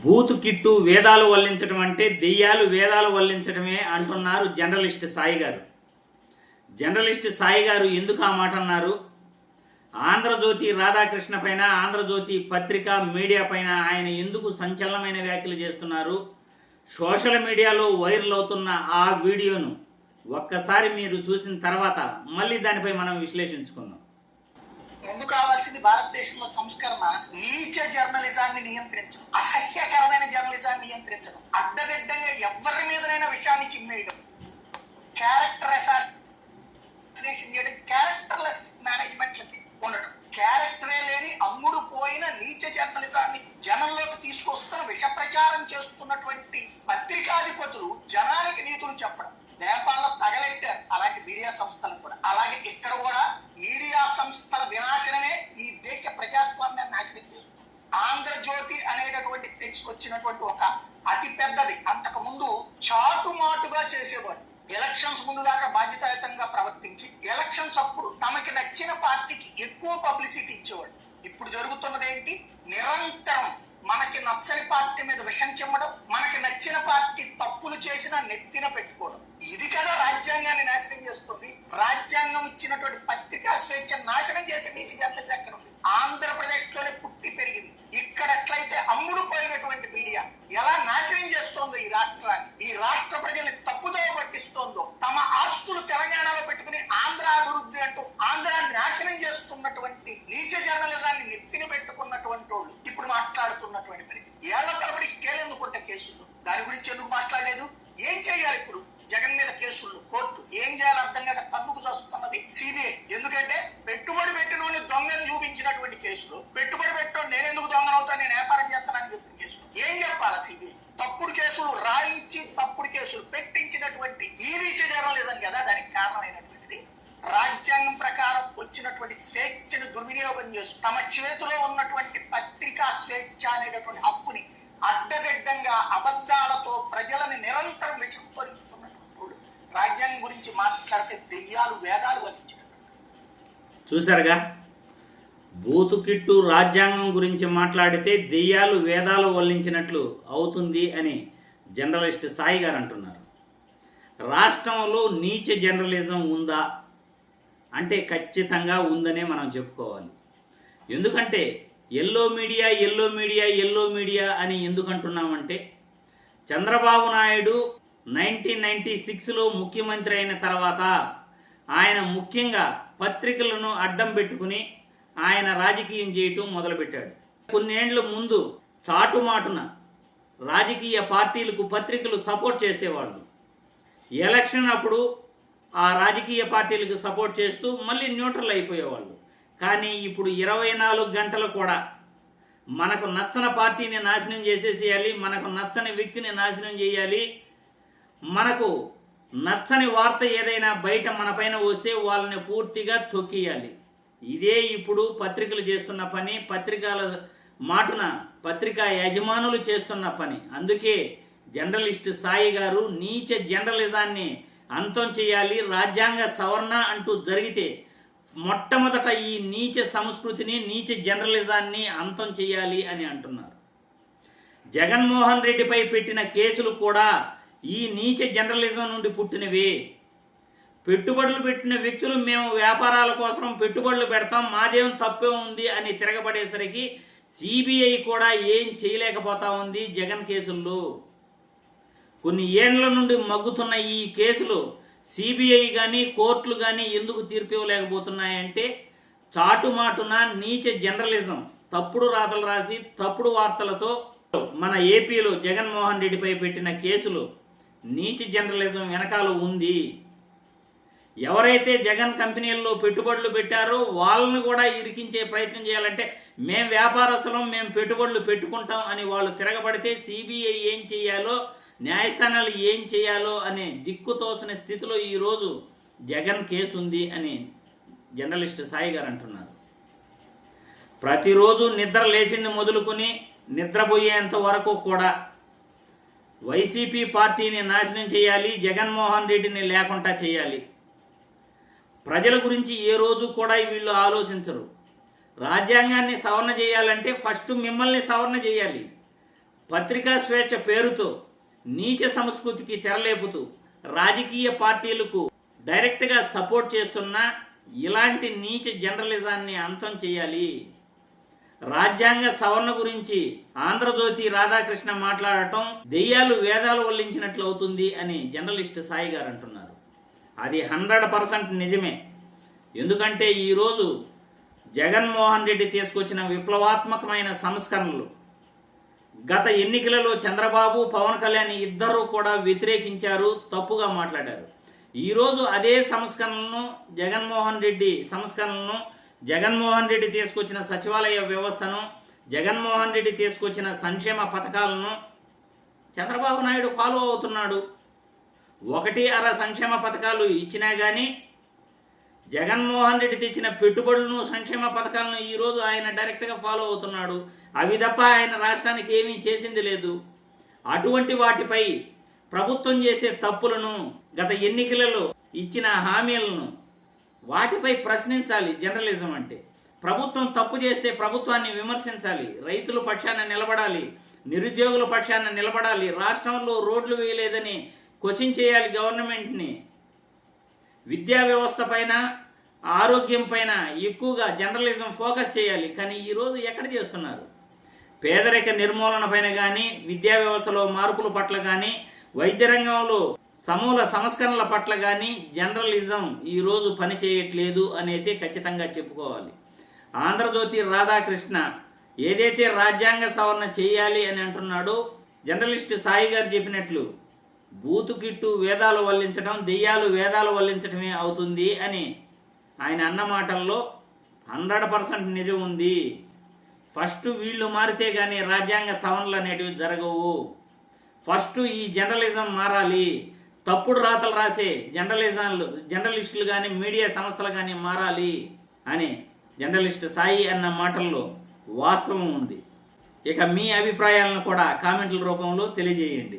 బూతు kit వేదాలు వల్లించడం అంటే దెయ్యాలు వేదాలు వల్లించడమే అంటున్నారు జర్నలిస్ట్ సాయి గారు. జర్నలిస్ట్ సాయి గారు ఎందుకు ఆ మాట అన్నారు? ఆంధ్రజ్యోతి రాధాకృష్ణ పైన ఆంధ్రజ్యోతి పత్రిక మీడియా పైన ఆయన ఎందుకు సంచలనమైన వ్యాఖ్యలు చేస్తున్నారు? సోషల్ మీడియాలో వైరల్ అవుతున్న ఆ వీడియోను ఒక్కసారి మీరు చూసిన తర్వాత మళ్ళీ దానిపై మనం విశ్లేషించుకుందాం. ముందు కావాల్సింది భారతదేశంలో సంస్కరణ నీచ జర్నలిజాన్ని నియంత్రించడం అసహ్యకరమైన జర్నలిజాన్ని నియంత్రించడం అడ్డదిడ్డంగా ఎవరి మీదనైనా విషయాన్ని చిమ్మేయడం క్యారెక్టర్ అసాసినేషన్ చేయడం క్యారెక్టర్లెస్ మేనేజ్మెంట్లకి ఉండడం క్యారెక్టరే లేని అమ్ముడు పోయిన నీచ జర్నలిజాన్ని జనంలోకి తీసుకొస్తున్న విష ప్రచారం చేస్తున్నటువంటి పత్రికాధిపతులు జనానికి నీతులు చెప్పడం. నేపాల్లో తగలెట్టారు. అలాంటి మీడియా సంస్థలు కూడా. అలాగే ఇక్కడ కూడా మీడియా సంస్థల వినాశనమే ఈ దేశ ప్రజాస్వామ్యాన్ని నాశనం చేస్తుంది ఆంధ్రజ్యోతి తీసుకొచ్చినటువంటి ఒక అతి పెద్దది. అంతకు ముందు చాటుమాటుగా చేసేవాడు. ఎలక్షన్స్ ముందు దాకా బాధ్యతాయుతంగా ప్రవర్తించి ఎలక్షన్స్ అప్పుడు తమకి నచ్చిన పార్టీకి ఎక్కువ పబ్లిసిటీ ఇచ్చేవాడు. ఇప్పుడు జరుగుతున్నది ఏంటి? నిరంతరం మనకి నచ్చని పార్టీ మీద విషం చిమ్మడం మనకి నచ్చిన పార్టీ తప్పులు చేసినా నెత్తిన పెట్టుకోవడం. ఇది కదా రాజ్యాంగాన్ని నాశనం చేస్తుంది. జగన్ మీద కేసులు కోర్టు ఏం చేయాలో అర్థం కాక తప్పుకు చూస్తున్నది సిబిఐ. ఎందుకంటే పెట్టుబడి పెట్టిన దొంగను చూపించినటువంటి కేసులు పెట్టుబడి పెట్టడం నేను ఎందుకు దొంగన అవుతాను నేను వ్యాపారం చేస్తానని చెప్పిన కేసులు. ఏం చెప్పాలి సిబిఐ? తప్పుడు కేసులు రాయించి తప్పుడు కేసులు పెట్టించినటువంటి ఈ రీచ్ జర్నలిజం కదా దానికి కారణమైనటువంటిది. రాజ్యాంగం ప్రకారం వచ్చినటువంటి స్వేచ్ఛను దుర్వినియోగం చేస్తూ తమ చేతిలో ఉన్నటువంటి పత్రికా స్వేచ్ఛ అనేటటువంటి హక్కుని అడ్డదిడ్డంగా అబద్ధాలతో ప్రజలను నిరంతరం విషంతో రాజ్యాంగం గురించి మాట్లాడితే దెయ్యాలు వేదాలు వర్తించినట్టు చూశారుగా? బూతుకిట్టు రాజ్యాంగం గురించి మాట్లాడితే దెయ్యాలు వేదాలు వల్లించినట్లు అవుతుంది అని జర్నలిస్ట్ సాయి గారు అంటున్నారు. రాష్ట్రంలో నీచ జర్నలిజం ఉందా? అంటే ఖచ్చితంగా ఉందనే మనం చెప్పుకోవాలి. ఎందుకంటే yellow media yellow media yellow media అని ఎందుకంటున్నామంటే చంద్రబాబు నాయుడు నైన్టీన్ నైన్టీ సిక్స్లో ముఖ్యమంత్రి అయిన తర్వాత ఆయన ముఖ్యంగా పత్రికలను అడ్డం పెట్టుకుని ఆయన రాజకీయం చేయటం మొదలుపెట్టాడు. కొన్నేండ్ల ముందు చాటుమాటున రాజకీయ పార్టీలకు పత్రికలు సపోర్ట్ చేసేవాళ్ళు. ఎలక్షన్ అప్పుడు ఆ రాజకీయ పార్టీలకు సపోర్ట్ చేస్తూ మళ్ళీ న్యూట్రల్ అయిపోయేవాళ్ళు. కానీ ఇప్పుడు ఇరవై నాలుగు గంటలు కూడా మనకు నచ్చని పార్టీని నాశనం చేసేసేయాలి మనకు నచ్చని వ్యక్తిని నాశనం చేయాలి మనకు నచ్చని వార్త ఏదైనా బయట మన పైన వస్తే వాళ్ళని పూర్తిగా తొక్కియాలి ఇదే ఇప్పుడు పత్రికలు చేస్తున్న పని పత్రికల మాటున పత్రికా యజమానులు చేస్తున్న పని. అందుకే జర్నలిస్ట్ సాయి గారు నీచ జర్నలిజాన్ని అంతం చేయాలి రాజ్యాంగ సవరణ అంటూ జరిగితే మొట్టమొదట ఈ నీచ సంస్కృతిని నీచ జర్నలిజాన్ని అంతం చేయాలి అని అంటున్నారు. జగన్మోహన్ రెడ్డిపై పెట్టిన కేసులు కూడా ఈ నీచ జర్నలిజం నుండి పుట్టినవే. పెట్టుబడులు పెట్టిన వ్యక్తులు మేము వ్యాపారాల కోసం పెట్టుబడులు పెడతాం మాదేం తప్పే ఉంది అని తిరగబడేసరికి సిబిఐ కూడా ఏం చేయలేకపోతా ఉంది జగన్ కేసుల్లో. కొన్ని ఏండ్ల నుండి మగ్గుతున్న ఈ కేసులు సిబిఐ కానీ కోర్టులు కానీ ఎందుకు తీర్పు ఇవ్వలేకపోతున్నాయంటే చాటుమాటున నీచ జర్నలిజం తప్పుడు రాతలు రాసి తప్పుడు వార్తలతో మన ఏపీలో జగన్మోహన్ రెడ్డిపై పెట్టిన కేసులు నీచ జర్నలిజం వెనకాల ఉంది. ఎవరైతే జగన్ కంపెనీల్లో పెట్టుబడులు పెట్టారో వాళ్ళని కూడా ఇరికించే ప్రయత్నం చేయాలంటే మేము వ్యాపారస్తులం మేము పెట్టుబడులు పెట్టుకుంటాం అని వాళ్ళు తిరగబడితే సిబిఐ ఏం చేయాలో న్యాయస్థానాలు ఏం చేయాలో అనే దిక్కుతోసిన స్థితిలో ఈరోజు జగన్ కేసు ఉంది అని జర్నలిస్ట్ సాయి గారు అంటున్నారు. ప్రతిరోజు నిద్ర లేచింది మొదలుకొని నిద్రపోయేంత వరకు కూడా వైసీపీ పార్టీని నాశనం చేయాలి జగన్మోహన్ రెడ్డిని లేకుండా చేయాలి. ప్రజల గురించి ఏ రోజు కూడా వీళ్ళు ఆలోచించరు. రాజ్యాంగాన్ని సవరణ చేయాలంటే ఫస్ట్ మిమ్మల్ని సవరణ చేయాలి. పత్రికా స్వేచ్ఛ పేరుతో నీచ సంస్కృతికి తెరలేపుతూ రాజకీయ పార్టీలకు డైరెక్ట్గా సపోర్ట్ చేస్తున్న ఇలాంటి నీచ జర్నలిజాన్ని అంతం చేయాలి. రాజ్యాంగ సవరణ గురించి ఆంధ్రజ్యోతి రాధాకృష్ణ మాట్లాడటం దెయ్యాలు వేదాలు వల్లించినట్లు అవుతుంది అని జర్నలిస్ట్ సాయి గారు అంటున్నారు. అది హండ్రెడ్ పర్సెంట్ నిజమే. ఎందుకంటే ఈరోజు జగన్మోహన్ రెడ్డి తీసుకొచ్చిన విప్లవాత్మకమైన సంస్కరణలు గత ఎన్నికలలో చంద్రబాబు పవన్ కళ్యాణ్ ఇద్దరూ కూడా వ్యతిరేకించారు తప్పుగా మాట్లాడారు. ఈరోజు అదే సంస్కరణలను జగన్మోహన్ రెడ్డి సంస్కరణలను జగన్మోహన్ రెడ్డి తీసుకొచ్చిన సచివాలయ వ్యవస్థను జగన్మోహన్ రెడ్డి తీసుకొచ్చిన సంక్షేమ పథకాలను చంద్రబాబు నాయుడు ఫాలో అవుతున్నాడు. ఒకటి అర సంక్షేమ పథకాలు ఇచ్చినా కానీ జగన్మోహన్ రెడ్డి తెచ్చిన పెట్టుబడులను సంక్షేమ పథకాలను ఈరోజు ఆయన డైరెక్ట్గా ఫాలో అవుతున్నాడు. అవి తప్ప ఆయన రాష్ట్రానికి ఏమీ చేసింది లేదు. అటువంటి వాటిపై ప్రభుత్వం చేసే తప్పులను గత ఎన్నికలలో ఇచ్చిన హామీలను వాటిపై ప్రశ్నించాలి జర్నలిజం అంటే. ప్రభుత్వం తప్పు చేస్తే ప్రభుత్వాన్ని విమర్శించాలి రైతుల పక్షాన నిలబడాలి నిరుద్యోగుల పక్షాన నిలబడాలి రాష్ట్రంలో రోడ్లు వేయలేదని క్వశ్చన్ చేయాలి గవర్నమెంట్ని. విద్యా వ్యవస్థ పైన ఆరోగ్యం పైన ఎక్కువగా జర్నలిజం ఫోకస్ చేయాలి. కానీ ఈరోజు ఎక్కడ చేస్తున్నారు? పేదరిక నిర్మూలన పైన కానీ విద్యా వ్యవస్థలో మార్పుల పట్ల కానీ వైద్య రంగంలో సమూల సంస్కరణల పట్ల కానీ జర్నలిజం ఈరోజు పనిచేయట్లేదు అనేది ఖచ్చితంగా చెప్పుకోవాలి. ఆంధ్రజ్యోతి రాధాకృష్ణ ఏదైతే రాజ్యాంగ సవరణ చేయాలి అని అంటున్నాడో జర్నలిస్ట్ సాయి గారు చెప్పినట్లు బూతుకిట్టు వేదాలు వల్లించడం దెయ్యాలు వేదాలు వల్లించడమే అవుతుంది అని ఆయన అన్న మాటల్లో హండ్రెడ్ పర్సెంట్ నిజం ఉంది. ఫస్ట్ వీళ్ళు మారితే కానీ రాజ్యాంగ సవరణలు అనేటివి జరగవు. ఫస్ట్ ఈ జర్నలిజం మారాలి. తప్పుడు రాతలు రాసే జర్నలిజాలు జర్నలిస్టులు కానీ మీడియా సంస్థలు కానీ మారాలి అని జర్నలిస్ట్ సాయి అన్న మాటల్లో వాస్తవం ఉంది. ఇక మీ అభిప్రాయాలను కూడా కామెంట్ల రూపంలో తెలియజేయండి.